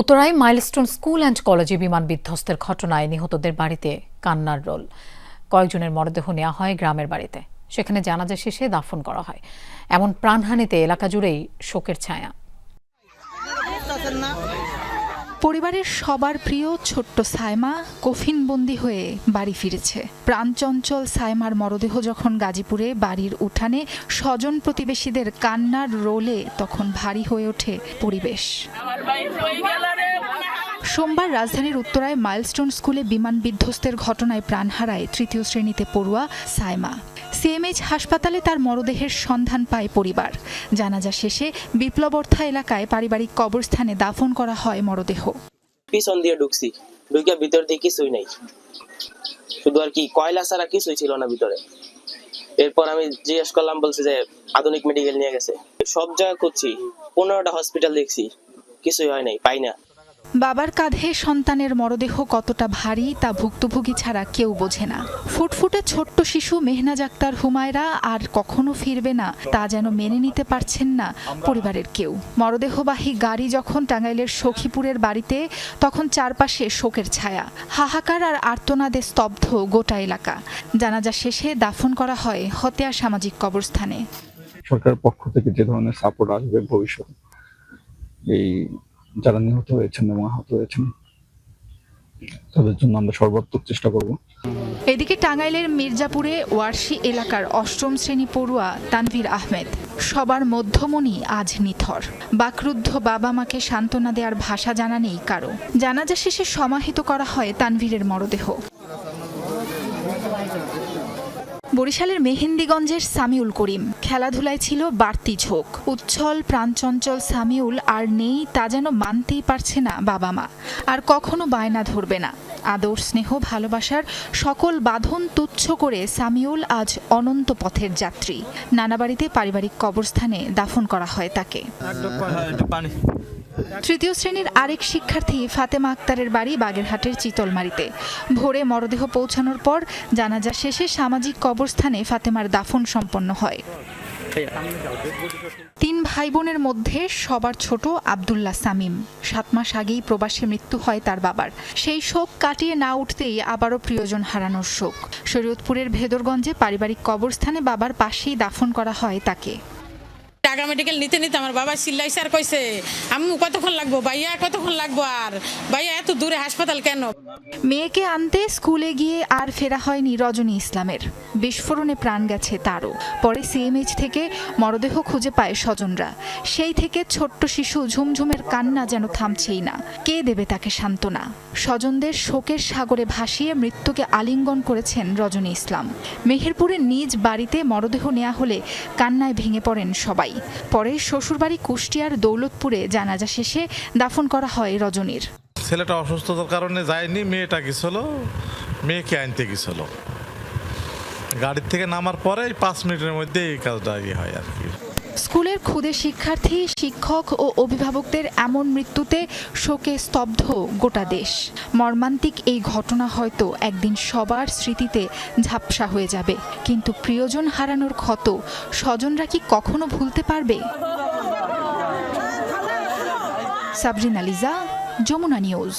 উত্তরায় milestone school and কলেজে বিমান বিধ্বস্তের ঘটনায় নিহতদের বাড়িতে কান্নার রোল। কয়েকজনের মরদেহ নেওয়া হয় গ্রামের বাড়িতে। সেখানে জানাজা শেষে দাফন করা হয়। এমন প্রাণহানিতে এলাকা জুড়েই শোকের ছায়া। পরিবারের সবার প্রিয় ছোট্ট সাইমা কফিনবন্দি হয়ে বাড়ি ফিরেছে। প্রাণচঞ্চল সাইমার মরদেহ যখন গাজীপুরে বাড়ির উঠানে স্বজন প্রতিবেশীদের কান্নার রোলে তখন ভারী হয়ে ওঠে পরিবেশ। সোমবার রাজধানীর উত্তরায় মাইলস্টোন স্কুলে বিমান বিধ্বস্তের ঘটনায় প্রাণ হারায় তৃতীয় শ্রেণীতে পড়ুয়া সাইমা। সিএমএইচ হাসপাতালে তার মরদেহের সন্ধান পায় পরিবার। জানাজা শেষে বিপ্লবর্থা এলাকায় পারিবারিক কবরস্থানে দাফন করা হয় মরদেহ। পিছন দিয়ে ঢুকছি? ঢুকে ভিতর দিয়ে কিছুই নাই। শুধু আর কি কয়লা ছাড়া কিছুই ছিল না ভিতরে। এরপর আমি জিজ্ঞেস করলাম, বলছে যে আধুনিক মেডিকেল নিয়ে গেছে। সব জায়গা খুঁজছি, পনেরোটা হসপিটাল দেখছি, কিছুই হয় নাই, পাই না। বাবার কাঁধে সন্তানের মরদেহ কতটা ভারী তা ভুক্তভোগী ছাড়া কেউ বোঝে না। ফুটফুটে ছোট্ট শিশু মেহনাজ আক্তার হুমায়রা আর কখনো ফিরবে না, তা যেন মেনে নিতে পারছেন না পরিবারের কেউ। মরদেহবাহী গাড়ি যখন টাঙ্গাইলের সখীপুরের বাড়িতে, তখন চারপাশে শোকের ছায়া। হাহাকার আর আর্তনাদে স্তব্ধ গোটা এলাকা। জানাজা শেষে দাফন করা হয় হতিয়া সামাজিক কবরস্থানে। সরকারের পক্ষ থেকে যে ধরনের সাপোর্ট আসবে ভবিষ্যতে, এই যারা নিহত হয়েছেন এবং আহত হয়েছেন, তাদের জন্য আমরা সর্বাত্মক চেষ্টা করব। এদিকে টাঙ্গাইলের মির্জাপুরে ওয়ারশি এলাকার অষ্টম শ্রেণি পড়ুয়া তানভীর আহমেদ, সবার মধ্যমণি আজ নিথর। বাকরুদ্ধ বাবা মাকে সান্ত্বনা দেওয়ার ভাষা জানা নেই কারও। জানাজা শেষে সমাহিত করা হয় তানভীরের মরদেহ। বরিশালের মেহেন্দিগঞ্জের সামিউল করিম। খেলাধুলায় ছিল বাড়তি ঝোঁক। উচ্ছল, প্রাণচঞ্চল সামিউল আর নেই তা যেন মানতেই পারছে না বাবা মা। আর কখনো বায়না ধরবে না। আদর, স্নেহ, ভালোবাসার সকল বাঁধন তুচ্ছ করে সামিউল আজ অনন্ত পথের যাত্রী। নানা বাড়িতে পারিবারিক কবরস্থানে দাফন করা হয় তাকে। তৃতীয় শ্রেণির আরেক শিক্ষার্থী ফাতেমা আক্তারের বাড়ি বাগেরহাটের চিতলমারিতে। ভোরে মরদেহ পৌঁছানোর পর জানাজা শেষে সামাজিক কবরস্থানে ফাতেমার দাফন সম্পন্ন হয়। তিন ভাই বোনের মধ্যে সবার ছোট আবদুল্লাহ সামিম। সাত মাস আগেই প্রবাসে মৃত্যু হয় তার বাবার। সেই শোক কাটিয়ে না উঠতেই আবারও প্রিয়জন হারানোর শোক। শরীয়তপুরের ভেদরগঞ্জে পারিবারিক কবরস্থানে বাবার পাশেই দাফন করা হয় তাকে। টাকা মেডিকেল নিতে নিতে আমার বাবা চিল্লাই স্যার কইছে আমি কতক্ষণ লাগবো? ভাইয়া, কতক্ষণ লাগবো আর? ভাইয়া, এত দূরে হাসপাতাল কেন? মেয়েকে আনতে স্কুলে গিয়ে আর ফেরা হয়নি রজনী ইসলামের। বিস্ফোরণে প্রাণ গেছে তারও। পরে সিএমএইচ থেকে মরদেহ খুঁজে পায় স্বজনরা। সেই থেকে ছোট্ট শিশু ঝুমঝুমের কান্না যেন থামছেই না। কে দেবে তাকে সান্ত্বনা? স্বজনদের শোকের সাগরে ভাসিয়ে মৃত্যুকে আলিঙ্গন করেছেন রজনী ইসলাম। মেহেরপুরের নিজ বাড়িতে মরদেহ নেওয়া হলে কান্নায় ভেঙে পড়েন সবাই। পরে শ্বশুরবাড়ি কুষ্টিয়ার দৌলতপুরে জানাজা শেষে দাফন করা হয় রজনীর। ছেলেটা অসুস্থতার কারণে যায়নি, মেয়েটা গেছিল মেয়েকে আনতে গেছিল গাড়ির থেকে নামার পরে পাঁচ মিনিটের মধ্যে এই কাজটা ইয়ে হয় আর কি। স্কুলের ক্ষুদে শিক্ষার্থী, শিক্ষক ও অভিভাবকদের এমন মৃত্যুতে শোকে স্তব্ধ গোটা দেশ। মর্মান্তিক এই ঘটনা হয়তো একদিন সবার স্মৃতিতে ঝাপসা হয়ে যাবে। কিন্তু প্রিয়জন হারানোর ক্ষত স্বজনরা কি কখনো ভুলতে পারবে? সাবরিন আলিজা যমুনা নিউজ।